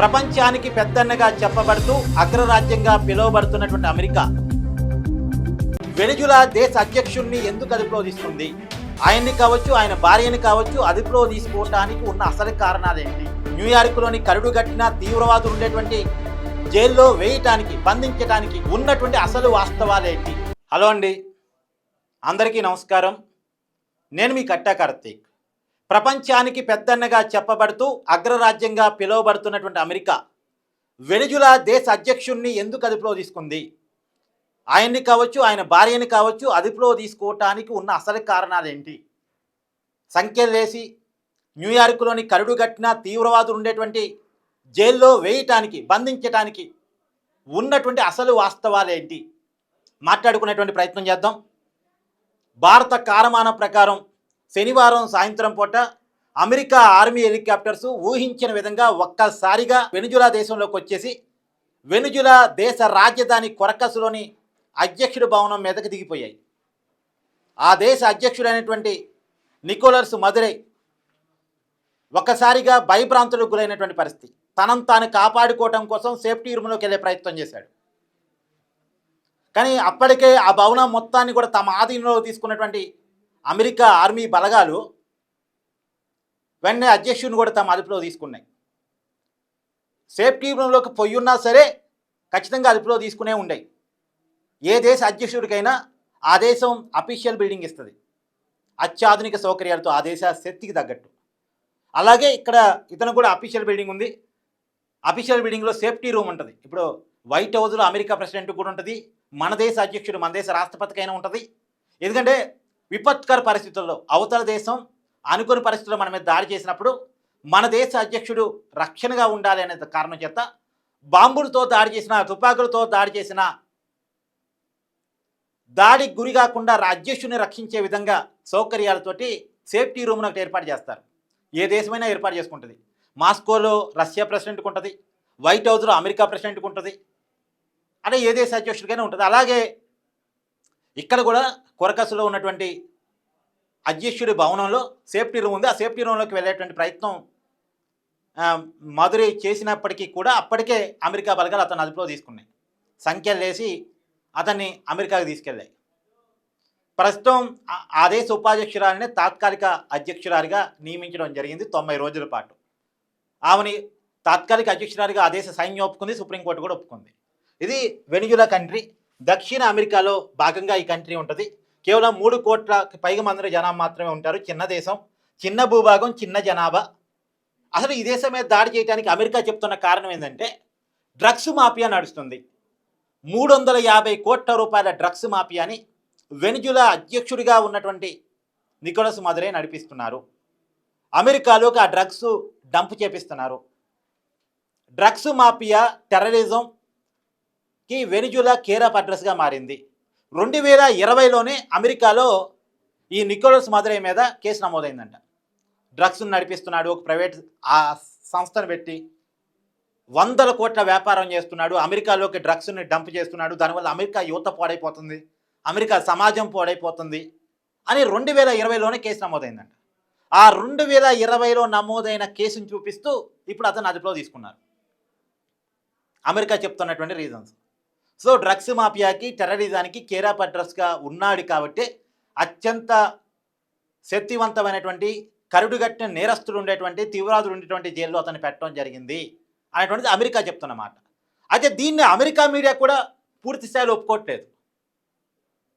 ప్రపంచానికి పెద్దన్నగా చెప్పబడుతూ అగ్రరాజ్యంగా పిలువబడుతున్నటువంటి అమెరికా. వెనుజులా దేశ అధ్యక్షుడిని ఎందుకు అదుపులో తీసుకుంది ఆయన్ని కావచ్చు ఆయన భార్యని కావచ్చు అదుపులో తీసుకోవటానికి ఉన్న అసలు కారణాలేంటి? న్యూయార్క్లోని కరుడు కట్టిన తీవ్రవాదులు ఉండేటువంటి జైల్లో వేయటానికి బంధించడానికి ఉన్నటువంటి అసలు వాస్తవాలేంటి? హలో అండి. అందరికీ నమస్కారం. నేను మీ కట్టా కార్తీక్. ప్రపంచానికి పెద్దన్నగా చెప్పబడుతూ అగ్రరాజ్యంగా పిలువబడుతున్నటువంటి అమెరికా వెనుజులా దేశ అధ్యక్షుడిని ఎందుకు అదుపులో తీసుకుంది? ఆయన్ని కావచ్చు ఆయన భార్యని కావచ్చు అదుపులో తీసుకోవటానికి ఉన్న అసలు కారణాలేంటి? సంఖ్యలేసి న్యూయార్క్లోని కరుడు కట్టిన తీవ్రవాదులు ఉండేటువంటి జైల్లో వేయటానికి బంధించటానికి ఉన్నటువంటి అసలు వాస్తవాలేంటి? మాట్లాడుకునేటువంటి ప్రయత్నం చేద్దాం. భారత కారమానం ప్రకారం శనివారం సాయంత్రం పూట అమెరికా ఆర్మీ హెలికాప్టర్స్ ఊహించిన విధంగా ఒక్కసారిగా వెనుజులా దేశంలోకి వచ్చేసి వెనుజులా దేశ రాజధాని కొరకసులోని అధ్యక్షుడి భవనం మీదకి దిగిపోయాయి. ఆ దేశ అధ్యక్షుడైనటువంటి నికోలర్స్ మదురై ఒక్కసారిగా భయభ్రాంతులకు గురైనటువంటి పరిస్థితి. తనను తాను కాపాడుకోవటం కోసం సేఫ్టీ రూమ్లోకి వెళ్ళే ప్రయత్నం చేశాడు. కానీ అప్పటికే ఆ భవనం మొత్తాన్ని కూడా తమ ఆధీనంలో తీసుకున్నటువంటి అమెరికా ఆర్మీ బలగాలు వెంటనే అధ్యక్షుడిని కూడా తమ అదుపులో తీసుకున్నాయి. సేఫ్టీ రూమ్లోకి పొయ్యి ఉన్నా సరే ఖచ్చితంగా అదుపులో తీసుకునే ఉండేవి ఏ దేశ అధ్యక్షుడికైనా ఆ దేశం అఫీషియల్ బిల్డింగ్ ఇస్తుంది. అత్యాధునిక సౌకర్యాలతో ఆ దేశ శక్తికి తగ్గట్టు. అలాగే ఇక్కడ ఇతను కూడా అఫీషియల్ బిల్డింగ్ ఉంది. అఫీషియల్ బిల్డింగ్లో సేఫ్టీ రూమ్ ఉంటుంది. ఇప్పుడు వైట్ హౌస్లో అమెరికా ప్రెసిడెంట్ కూడా ఉంటుంది. మన దేశ అధ్యక్షుడు మన దేశ రాష్ట్రపతికైనా ఉంటుంది. ఎందుకంటే విపత్కర పరిస్థితుల్లో అవతల దేశం అనుకుని పరిస్థితుల్లో మన మీద దాడి చేసినప్పుడు మన దేశ అధ్యక్షుడు రక్షణగా ఉండాలి అనే కారణం చేత బాంబులతో దాడి చేసిన తుపాకులతో దాడి చేసిన దాడికి గురి కాకుండా రా- అధ్యక్షుడిని రక్షించే విధంగా సౌకర్యాలతోటి సేఫ్టీ రూమ్ ఒకటి ఏర్పాటు చేస్తారు. ఏ దేశమైనా ఏర్పాటు చేసుకుంటుంది. మాస్కోలో రష్యా ప్రెసిడెంట్కి ఉంటుంది. వైట్ హౌస్లో అమెరికా ప్రెసిడెంట్కి ఉంటుంది. అంటే ఏ దేశ అధ్యక్షుడికైనా ఉంటుంది. అలాగే ఇక్కడ కూడా కొరకసులో ఉన్నటువంటి అధ్యక్షుడి భవనంలో సేఫ్టీ రూమ్ ఉంది. ఆ సేఫ్టీ రూమ్లోకి వెళ్ళేటువంటి ప్రయత్నం ఆ, మధురై చేసినప్పటికీ కూడా అప్పటికే అమెరికా బలగాలు అతను అదుపులో తీసుకున్నాయి. సంఖ్యలు వేసి అతన్ని అమెరికాకి తీసుకెళ్ళాయి. ప్రస్తుతం ఆ- ఆ దేశ ఉపాధ్యక్షురాలిని తాత్కాలిక అధ్యక్షురాలిగా నియమించడం జరిగింది తొంభై రోజుల పాటు. ఆమెని తాత్కాలిక అధ్యక్షురాలిగా ఆ దేశ సైన్యం ఒప్పుకుంది సుప్రీంకోర్టు కూడా ఒప్పుకుంది. ఇది వెనిజులా కంట్రీ. దక్షిణ అమెరికాలో భాగంగా ఈ కంట్రీ ఉంటుంది. కేవలం మూడు కోట్ల పైగా మంది జనాభా మాత్రమే ఉంటారు. చిన్న దేశం చిన్న భూభాగం చిన్న జనాభా. అసలు ఈ దేశం మీద దాడి చేయడానికి అమెరికా చెప్తున్న కారణం ఏంటంటే డ్రగ్స్ మాఫియా నడుస్తుంది. మూడు వందల యాభై కోట్ల రూపాయల డ్రగ్స్ మాఫియాని వెనిజులా అధ్యక్షుడిగా ఉన్నటువంటి నికోలస్ మదురే నడిపిస్తున్నారు. అమెరికాలోకి ఆ డ్రగ్స్ డంప్ చేపిస్తున్నారు. డ్రగ్స్ మాఫియా టెర్రరిజం కి వెనిజులా కేరాప్ అడ్రస్గా మారింది. రెండు వేల ఇరవైలోనే అమెరికాలో ఈ నికోలస్ మదురై మీద కేసు నమోదైందంట. డ్రగ్స్ నడిపిస్తున్నాడు ఒక ప్రైవేట్ ఆ సంస్థను పెట్టి వందల కోట్ల వ్యాపారం చేస్తున్నాడు అమెరికాలోకి డ్రగ్స్ని డంప్ చేస్తున్నాడు దానివల్ల అమెరికా యువత పాడైపోతుంది అమెరికా సమాజం పాడైపోతుంది అని రెండు వేల ఇరవైలోనే కేసు నమోదైందంట. ఆ రెండు వేల ఇరవైలో నమోదైన కేసును చూపిస్తూ ఇప్పుడు అతను అదుపులో తీసుకున్నారు. అమెరికా చెప్తున్నటువంటి రీజన్స్ సో డ్రగ్స్ మాఫియాకి టెర్రరిజానికి కేరాప్ అడ్రస్గా ఉన్నాడు కాబట్టి అత్యంత శక్తివంతమైనటువంటి కరుడుగట్టిన నేరస్తులు ఉండేటువంటి తీవ్రవాదులు ఉండేటువంటి జైల్లో అతను పెట్టడం జరిగింది అనేటువంటిది అమెరికా చెప్తున్నమాట. అయితే దీన్ని అమెరికా మీడియా కూడా పూర్తి స్థాయిలో ఒప్పుకోవట్లేదు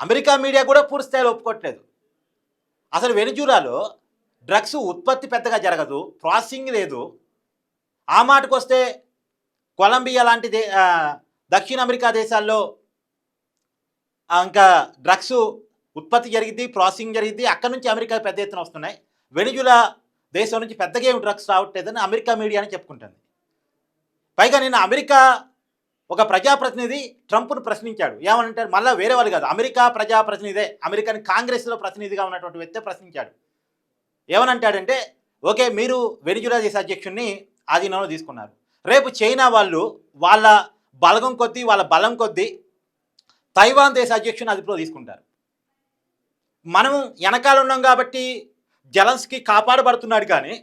అమెరికా మీడియా కూడా పూర్తి స్థాయిలో ఒప్పుకోవట్లేదు అసలు వెనుజులాలో డ్రగ్స్ ఉత్పత్తి పెద్దగా జరగదు ప్రాసెసింగ్ లేదు. ఆ మాటకు వస్తే కొలంబియా లాంటి దక్షిణ అమెరికా దేశాల్లో ఇంకా డ్రగ్స్ ఉత్పత్తి జరిగింది ప్రాసెసింగ్ జరిగింది అక్కడ నుంచి అమెరికా పెద్ద ఎత్తున వస్తున్నాయి. వెనుజులా దేశం నుంచి పెద్దగా ఏమి డ్రగ్స్ రావట్లేదని అమెరికా మీడియా అని చెప్పుకుంటుంది. పైగా నిన్న అమెరికా ఒక ప్రజాప్రతినిధి ట్రంప్ను ప్రశ్నించాడు. ఏమనంటారు మళ్ళీ వేరే వాళ్ళు కాదు అమెరికా ప్రజాప్రతినిధే అమెరికన్ కాంగ్రెస్లో ప్రతినిధిగా ఉన్నటువంటి వ్యక్తి ప్రశ్నించాడు. ఏమనంటాడంటే ఓకే మీరు వెనిజులా దేశ అధ్యక్షుడిని ఆధీనంలో తీసుకున్నారు. రేపు చైనా వాళ్ళు వాళ్ళ బలగం కొద్దీ వాళ్ళ బలం కొద్దీ తైవాన్ దేశ అధ్యక్షుని అదుపులో తీసుకుంటారు. మనం వెనకాల ఉన్నాం కాబట్టి జలన్స్కి కాపాడబడుతున్నాడు కానీ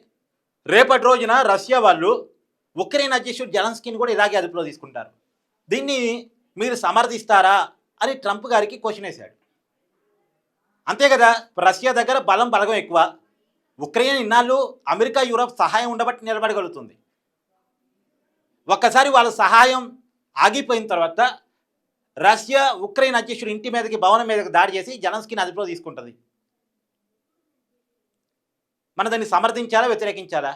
రేపటి రోజున రష్యా వాళ్ళు ఉక్రెయిన్ అధ్యక్షుడు జలన్స్కీని కూడా ఇలాగే అదుపులో తీసుకుంటారు. దీన్ని మీరు సమర్థిస్తారా అని ట్రంప్ గారికి క్వశ్చన్ వేశాడు. అంతే కదా రష్యా దగ్గర బలం బలగం ఎక్కువ ఉక్రెయిన్ ఇన్నాళ్ళు అమెరికా యూరప్ సహాయం ఉండబట్టి నిలబడగలుగుతుంది. ఒక్కసారి వాళ్ళ సహాయం ఆగిపోయిన తర్వాత రష్యా ఉక్రెయిన్ అధ్యక్షుడు ఇంటి మీదకి భవనం మీదకి దాడి చేసి జలన్స్కీని అదుపులో తీసుకుంటుంది. మన దాన్ని సమర్థించాలా వ్యతిరేకించాలా?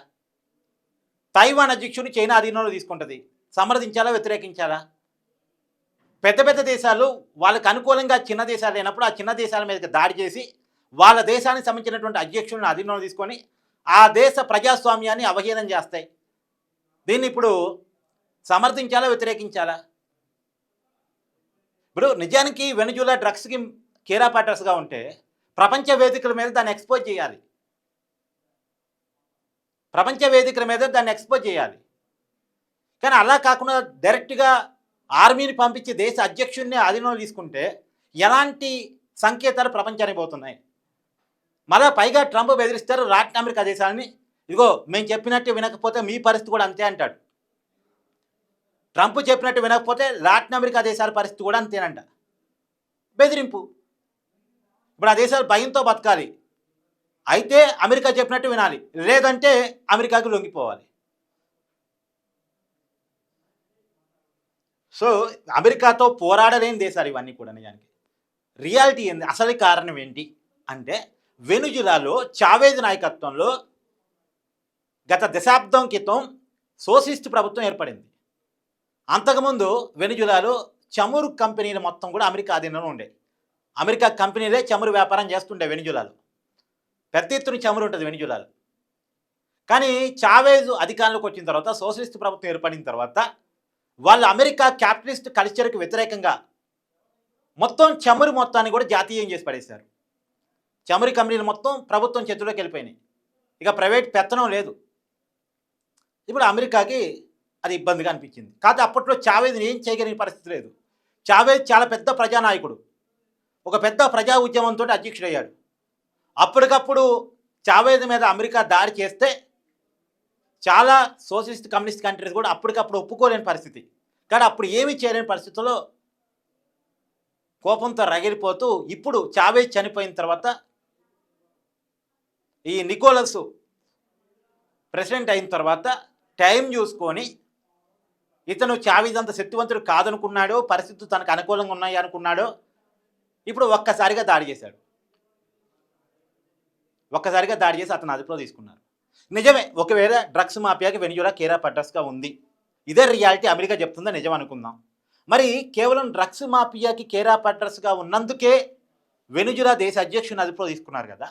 తైవాన్ అధ్యక్షుడిని చైనా అధీనంలో తీసుకుంటుంది. సమర్థించాలా వ్యతిరేకించాలా? పెద్ద పెద్ద దేశాలు వాళ్ళకు అనుకూలంగా చిన్న దేశాలు అయినప్పుడు ఆ చిన్న దేశాల మీదకి దాడి చేసి వాళ్ళ దేశానికి సంబంధించినటువంటి అధ్యక్షులను అధీనంలో తీసుకొని ఆ దేశ ప్రజాస్వామ్యాన్ని అవహేళన చేస్తాయి. దీన్ని ఇప్పుడు సమర్థించాలా వ్యతిరేకించాలా? ఇప్పుడు నిజానికి వెనుజులా డ్రగ్స్కి కేరా పాటర్స్గా ఉంటే ప్రపంచ వేదికల మీద దాన్ని ఎక్స్పోజ్ చేయాలి. ప్రపంచ వేదికల మీద దాన్ని ఎక్స్పోజ్ చేయాలి. కానీ అలా కాకుండా డైరెక్ట్గా ఆర్మీని పంపించి దేశ అధ్యక్షుడిని ఆధీనంలో తీసుకుంటే ఎలాంటి సంకేతాలు ప్రపంచానికి పోతున్నాయి? మళ్ళా పైగా ట్రంప్ బెదిరిస్తారు లాటిన్ అమెరికా దేశాలని. ఇదిగో మేము చెప్పినట్టు వినకపోతే మీ పరిస్థితి కూడా అంతే అంటాడు. ట్రంప్ చెప్పినట్టు వినకపోతే లాటిన్ అమెరికా దేశాల పరిస్థితి కూడా అంతేనంట. బెదిరింపు. ఇప్పుడు ఆ దేశాలు భయంతో బతకాలి. అయితే అమెరికా చెప్పినట్టు వినాలి. లేదంటే అమెరికాకు లొంగిపోవాలి. సో అమెరికాతో పోరాడలేని దేశాలు ఇవన్నీ కూడా నిజానికి. రియాలిటీ ఏంది? అసలు కారణం ఏంటి? అంటే వెనుజులాలో చావేజ్ నాయకత్వంలో గత దశాబ్దం క్రితం సోషలిస్ట్ ప్రభుత్వం ఏర్పడింది. అంతకుముందు వెనుజులాలో చమురు కంపెనీలు మొత్తం కూడా అమెరికా అధీనంలో ఉండేవి అమెరికా కంపెనీలే చమురు వ్యాపారం చేస్తుండే వెనుజులాలో. పెద్ద ఎత్తున చమురు ఉంటుంది వెనుజులాలో. కానీ చావేజ్ అధికారంలోకి వచ్చిన తర్వాత సోషలిస్ట్ ప్రభుత్వం ఏర్పడిన తర్వాత వాళ్ళు అమెరికా క్యాపిటలిస్ట్ కల్చర్కి వ్యతిరేకంగా మొత్తం చమురు మొత్తాన్ని కూడా జాతీయం చేసి పడేశారు. చమురు కంపెనీలు మొత్తం ప్రభుత్వం చేతుల్లోకి వెళ్ళిపోయినాయి. ఇక ప్రైవేట్ పెత్తనం లేదు. ఇప్పుడు అమెరికాకి అది ఇబ్బందిగా అనిపించింది. కాదు అప్పట్లో చావేదిని ఏం చేయగలిగిన పరిస్థితి లేదు. చావేజ్ చాలా పెద్ద ప్రజానాయకుడు. ఒక పెద్ద ప్రజా ఉద్యమంతో అధ్యక్షుడయ్యాడు. అప్పటికప్పుడు చావేజ్ మీద అమెరికా దాడి చేస్తే చాలా సోషలిస్ట్ కమ్యూనిస్ట్ కంట్రీస్ కూడా అప్పటికప్పుడు ఒప్పుకోలేని పరిస్థితి. కానీ అప్పుడు ఏమీ చేయలేని పరిస్థితుల్లో కోపంతో రగిలిపోతూ ఇప్పుడు చావేజ్ చనిపోయిన తర్వాత ఈ నికోలస్ ప్రెసిడెంట్ అయిన తర్వాత టైం చూసుకొని ఇతను చావేజ్ అంత శక్తివంతుడు కాదనుకున్నాడో పరిస్థితులు తనకు అనుకూలంగా ఉన్నాయి అనుకున్నాడో ఇప్పుడు ఒక్కసారిగా దాడి చేశాడు. ఒక్కసారిగా దాడి చేసి అతను అదుపులో తీసుకున్నారు. నిజమే ఒకవేళ డ్రగ్స్ మాఫియాకి వెనిజులా కేరా పడ్రస్గా ఉంది. ఇదే రియాలిటీ అమెరికా చెప్తుందో? నిజం అనుకుందాం. మరి కేవలం డ్రగ్స్ మాఫియాకి కేరా పడ్రస్గా ఉన్నందుకే వెనుజులా దేశ అధ్యక్షుని అదుపులో తీసుకున్నారు కదా.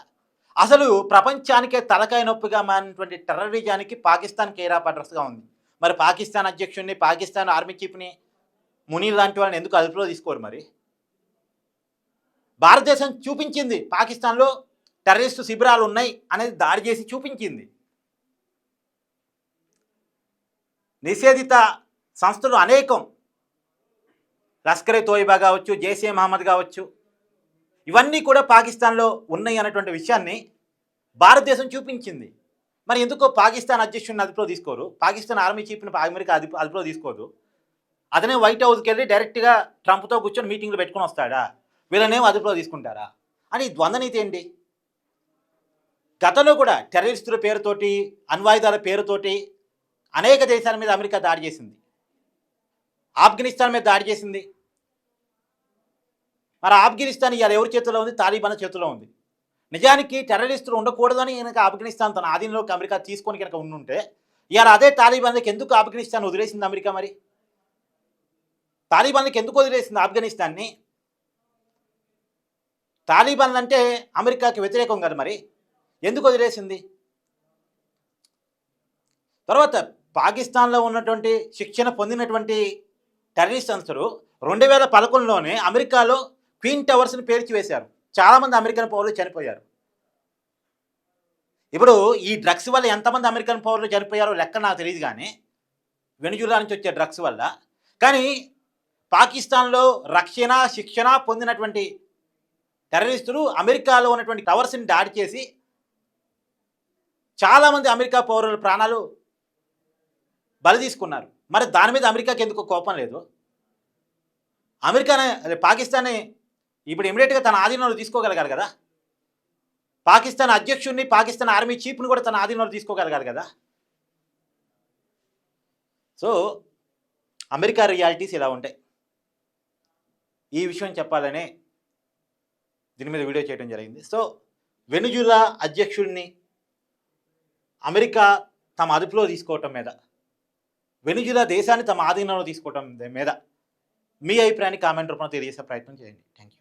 అసలు ప్రపంచానికే తలకాయ నొప్పిగా మారినటువంటి టెర్రరిజానికి పాకిస్తాన్ కేరా పడ్రస్గా ఉంది. మరి పాకిస్తాన్ అధ్యక్షుడిని పాకిస్తాన్ ఆర్మీ చీఫ్ని మునీర్ లాంటి వాళ్ళని ఎందుకు అదుపులో తీసుకోరు మరి? భారతదేశం చూపించింది పాకిస్తాన్లో టెర్రరిస్టు శిబిరాలు ఉన్నాయి అనేది దాడి చేసి చూపించింది. నిషేధిత సంస్థలు అనేకం. లష్కరే తోయిబా కావచ్చు జైసే మహమ్మద్ కావచ్చు ఇవన్నీ కూడా పాకిస్తాన్లో ఉన్నాయి అన్నటువంటి విషయాన్ని భారతదేశం చూపించింది. మరి ఎందుకో పాకిస్తాన్ అధ్యక్షుడిని అదుపులో తీసుకోరు? పాకిస్తాన్ ఆర్మీ చీఫ్ని అమెరికా అదుపు అదుపులో తీసుకోదు. అతనే వైట్ హౌస్కి వెళ్ళి డైరెక్ట్గా ట్రంప్తో కూర్చొని మీటింగ్లు పెట్టుకొని వస్తాడా? వీళ్ళనేమో అదుపులో తీసుకుంటారా? అని ద్వంద్వనీతి ఏంటి? గతంలో కూడా టెర్రరిస్టుల పేరుతోటి అణ్వాయుధాల పేరుతోటి అనేక దేశాల మీద అమెరికా దాడి చేసింది. ఆఫ్ఘనిస్తాన్ మీద దాడి చేసింది. మరి ఆఫ్ఘనిస్తాన్ ఇవాళ ఎవరి చేతిలో ఉంది? తాలిబాన్ చేతిలో ఉంది. నిజానికి టెర్రరిస్టులు ఉండకూడదని కనుక ఆఫ్ఘనిస్తాన్ తన ఆధీనంలోకి అమెరికా తీసుకొని కనుక ఉండుంటే ఇవాళ అదే తాలిబాన్కి ఎందుకు ఆఫ్ఘనిస్తాన్ వదిలేసింది అమెరికా మరి? తాలిబాన్కి ఎందుకు వదిలేసింది ఆఫ్ఘనిస్తాన్ని? తాలిబాన్లు అంటే అమెరికాకి వ్యతిరేకం కదా మరి. ఎందుకు వదిలేసింది? తర్వాత పాకిస్తాన్లో ఉన్నటువంటి శిక్షణ పొందినటువంటి టెర్రరిస్ట్ సంస్థలు రెండు వేల పదకొండులోనే అమెరికాలో క్వీన్ టవర్స్ని పేర్చివేశారు చాలామంది అమెరికన్ పౌరులు చనిపోయారు. ఇప్పుడు ఈ డ్రగ్స్ వల్ల ఎంతమంది అమెరికన్ పౌరులు చనిపోయారో లెక్క నాకు తెలియదు కానీ వెనుజులా నుంచి వచ్చే డ్రగ్స్ వల్ల. కానీ పాకిస్తాన్లో రక్షణ శిక్షణ పొందినటువంటి టెర్రరిస్టులు అమెరికాలో ఉన్నటువంటి టవర్స్ని దాడి చేసి చాలామంది అమెరికా పౌరుల ప్రాణాలు బలి తీసుకున్నారు. మరి దాని మీద అమెరికాకి ఎందుకు కోపం లేదు? అమెరికానే అదే పాకిస్తానే ఇప్పుడు ఇమీడియట్గా తన ఆధీనంలో తీసుకోగలగాలి కదా? పాకిస్తాన్ అధ్యక్షుడిని పాకిస్తాన్ ఆర్మీ చీఫ్ని కూడా తన ఆధీనంలో తీసుకోగలగాలి కదా? సో అమెరికా రియాలిటీస్ ఇలా ఉంటాయి. ఈ విషయం చెప్పాలనే దీని మీద వీడియో చేయడం జరిగింది. సో వెనుజులా అధ్యక్షుడిని అమెరికా తమ అదుపులో తీసుకోవటం మీద వెనుజులా దేశాన్ని తమ ఆధీనంలో తీసుకోవటం మీద మీ అభిప్రాయాన్ని కామెంట్ రూపంలో తెలియజేసే ప్రయత్నం చేయండి. Thank you